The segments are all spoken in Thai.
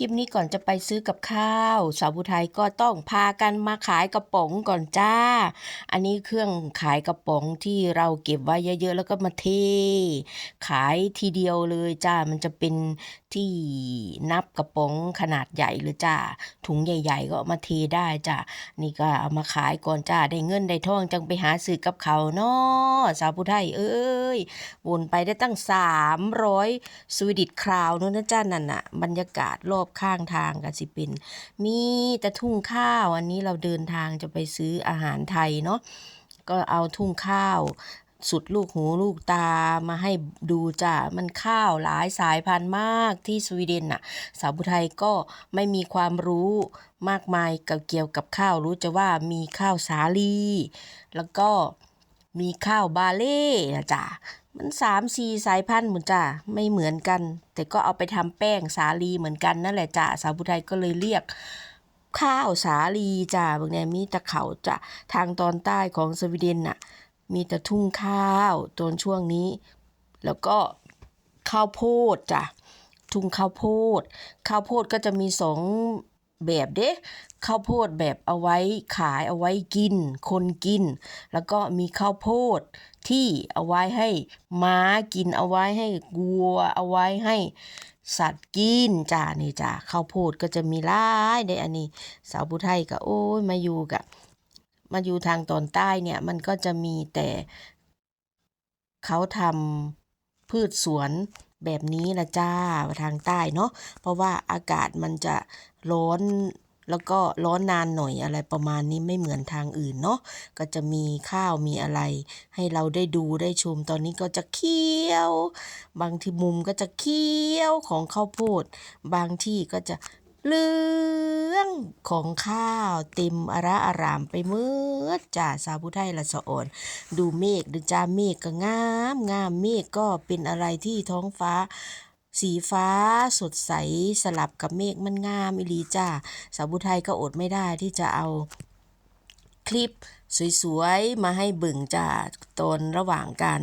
ลิปนี้ก่อนจะไปซื้อกับข้าว สาวผู้ไทยก็ต้องพากันมาขายกระป๋องก่อนจ้า อันนี้เครื่องขายกระป๋องที่เราเก็บไว้เยอะๆ แล้วก็มาเท ขายทีเดียวเลยจ้า มันจะเป็นที่นับกระป๋องขนาดใหญ่เลยจ้า ถุงใหญ่ ๆ ก็มาเทได้จ้า นี่ก็เอามาขายก่อนจ้า ได้เงินได้ทองจังไปหาซื้อกับเขาเนาะสาวผู้ไทยเอ้ย วนไปได้ตั้ง300สวีดิชคราวนู้นนะจ้านั่นน่ะ บรรยากาศรอบข้างทางก็สิเป็น มีแต่ทุ่งข้าวอันนี้เราเดินทางจะไปซื้ออาหารไทยเนาะก็เอาทุ่งข้าวสุดลูกหูลูกตามาให้ดูจ้ะมันข้าวหลายสายพันธุ์มากที่สวีเดนน่ะ สาวผู้ไทยก็ไม่มีความรู้มากมายเกี่ยวกับข้าวรู้จะว่ามีข้าวสาลี แล้วก็มีข้าวบาเล่นะจ้ะ มันสามสี่สายพันธุ์เหมือนจ้ะไม่เหมือนกัน แต่ก็เอาไปทำแป้งสาลีเหมือนกันนั่นแหละจ้ะสาวผู้ไทยก็เลยเรียก ข้าวสาลีจ้ะเบางแนมีต่เขาจ้ะทางตอนใต้ของสวีเดนน่ะ มีแต่ทุ่งข้าวตอนช่วงนี้ แล้วก็ข้าวโพดจ้ะทุ่งข้าวโพด ข้าวโพดก็จะมีสอง แบบเด้ข้าวโพดแบบเอาไว้ขายเอาไว้กิน คนกิน แล้วก็มีข้าวโพดที่เอาไว้ให้ม้ากินเอาไว้ให้วัว เอาไว้ให้สัตว์กินจ้ะนี่จ้ะข้าวโพดก็จะมีหลายได้อันนี้ สาวผู้ไทยก็โอ้ยมาอยู่กะมาอยู่ทางตอนใต้เนี่ยมันก็จะมีแต่เขาทำพืชสวน แบบนี้ละจ้าทางใต้เนาะเพราะว่าอากาศมันจะร้อนแล้วก็ร้อนนานหน่อยอะไรประมาณนี้ไม่เหมือนทางอื่นเนาะก็จะมีข้าวมีอะไร ให้เราได้ดูได้ชมตอนนี้ก็จะเขียว บางที่มุมก็จะเขียวของข้าวโพด บางที่ก็จะ เหลืองของข้าวเต็มอาระอารามไปหมดจ้าสาวผู้ไทยละสะอ่อน ดูเมฆดูจ้าเมฆก็งามงามเมฆก็เป็นอะไรที่ท้องฟ้าสีฟ้าสดใสสลับกับเมฆมันงามอีหลีจ้าสาวผู้ไทยก็อดไม่ได้ที่จะเอาคลิปสวยๆ มาให้เบิ่งจ้าตอนระหว่างการ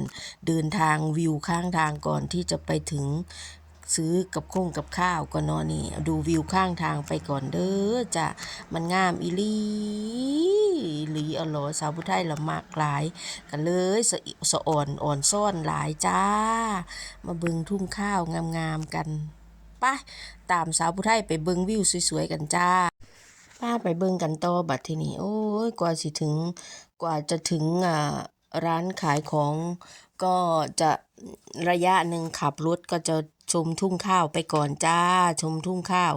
เดินทางวิวข้างทางก่อนที่จะไปถึง ซื้อกับคงกับข้าวก็นาะนี่ดูวิวข้างทางไปก่อนเด้อจ้ะมันงามอีลีหลีอะหลอสาวผู้ไทยละมากหลายก็เลยสะสะอ่อนอ่อนซ่อนหลายจ้า มาเบิงทุ่งข้าวงามๆกันไปตามสาวผู้ไทยไปเบิงวิวสวยๆกันจ้าป้าไปเบิ่งกันต่อบัดทีนี้โอ้ยกว่าสิถึงกว่าจะถึงอ่าร้านขายของก็จะระยะหนึ่งขับรถก็จะ ชมทุ่งข้าวไปก่อนจ้า ชมทุ่งข้าว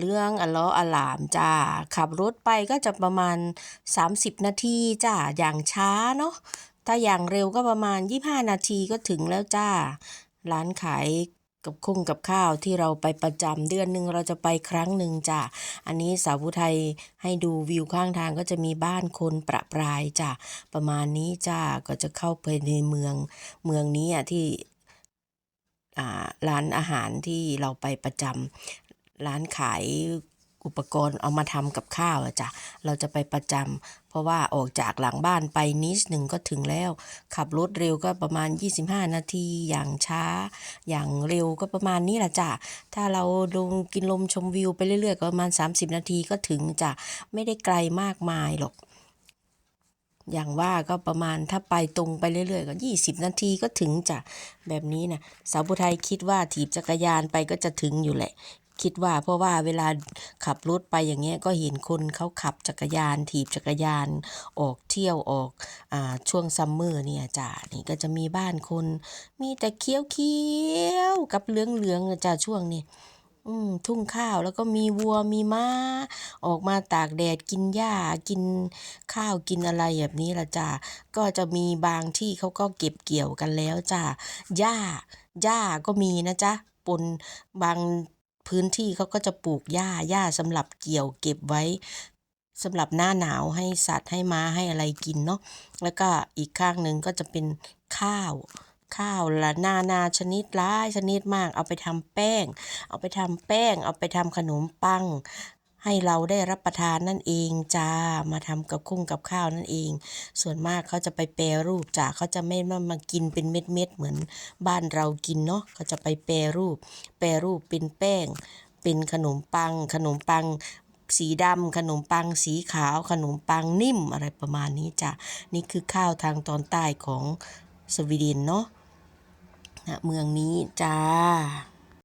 เรื่องอล้ออะหลามจ้า ขับรถไปก็จะประมาณ 30 นาทีจ้า อย่างช้าเนาะ ถ้าอย่างเร็วก็ประมาณ 25 นาทีก็ถึงแล้วจ้า ร้านขายกับคงกับข้าวที่เราไปประจำเดือนหนึ่งเราจะไปครั้งหนึ่งจ้ะ อันนี้สาวผู้ไทยให้ดูวิวข้างทางก็จะมีบ้านคนประปรายจ้ะ ประมาณนี้จ้าก็จะเข้าไปในเมืองเมืองนี้อะที่ ร้านอาหารที่เราไปประจำร้านขายอุปกรณ์เอามาทำกับข้าวอะจ้ะเราจะไปประจำเพราะว่าออกจากหลังบ้านไปนิดหนึ่งก็ถึงแล้ว ขับรถเร็วก็ประมาณ 25 นาทีอย่างช้า อย่างเร็วก็ประมาณนี้แหละจ้ะถ้าเราลงกินลมชมวิวไปเรื่อยๆก็ประมาณ 30 นาทีก็ถึงจ้ะไม่ได้ไกลมากมายหรอก อย่างว่าก็ประมาณถ้าไปตรงไปเรื่อยๆก็ 20 นาทีก็ถึงจ้ะแบบนี้นะสาวผู้ไทยคิดว่าถีบจักรยานไปก็จะถึงอยู่แหละ คิดว่าเพราะว่าเวลาขับรถไปอย่างเงี้ยก็เห็นคนเขาขับจักรยาน ถีบจักรยานออกเที่ยวออกอ่าช่วงซัมเมอร์เนี่ยจ้ะนี่ก็จะมีบ้านคน มีแต่เขียวๆกับเหลืองๆอะจ้ะช่วงนี้ อืมทุ่งข้าวแล้วก็มีวัวมีม้า ออกมาตากแดดกินหญ้ากินข้าวกินอะไรแบบนี้ล่ะจ้ะก็จะมีบางที่เขาก็เก็บเกี่ยวกันแล้วจ้ะหญ้าหญ้าก็มีนะจ๊ะปนบางพื้นที่เขาก็จะปลูกหญ้าหญ้าสำหรับเกี่ยวเก็บไว้สำหรับหน้าหนาวให้สัตว์ให้ม้าให้อะไรกินเนาะแล้วก็อีกข้างหนึ่งก็จะเป็นข้าว ข้าวละนานาชนิดหลายชนิดมาก เอาไปทำแป้ง เอาไปทำแป้ง เอาไปทำขนมปัง ให้เราได้รับประทานนั่นเองจ้ามาทำกับคุ้งกับข้าวนั่นเอง ส่วนมากเขาจะไปแปรรูปจ้ะเขาจะไม่มามากินเป็นเม็ดๆเหมือนบ้านเรากินเนาะเขาจะไปแปรรูป แปรรูปเป็นแป้ง เป็นขนมปัง ขนมปังสีดำขนมปังสีขาวขนมปังนิ่มอะไรประมาณนี้จ้ะ นี่คือข้าวทางตอนใต้ของสวีเดนเนาะ เมืองนี้จ้า